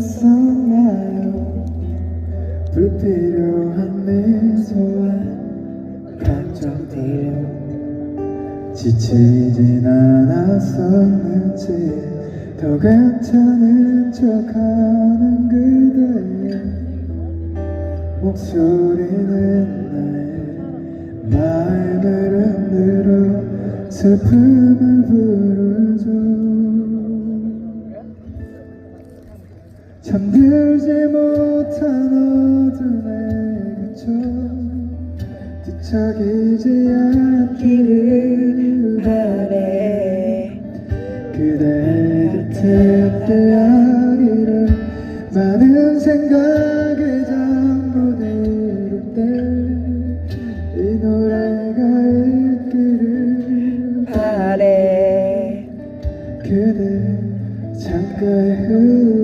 썼나요? 불필요한 미소와 감정들로 지치진 않았었는지 더 괜찮은 척하는 그대의 목소리는 나의 마음을 흔들어 슬픔을 부르죠 잠들지 못한 어둠에 그쳐 뒤척이지 않기를 바래. 그대 곁에 들려기를 많은 생각에 잠고 내릴 때이 노래가 있기를 바래. 그대 창가에 흘러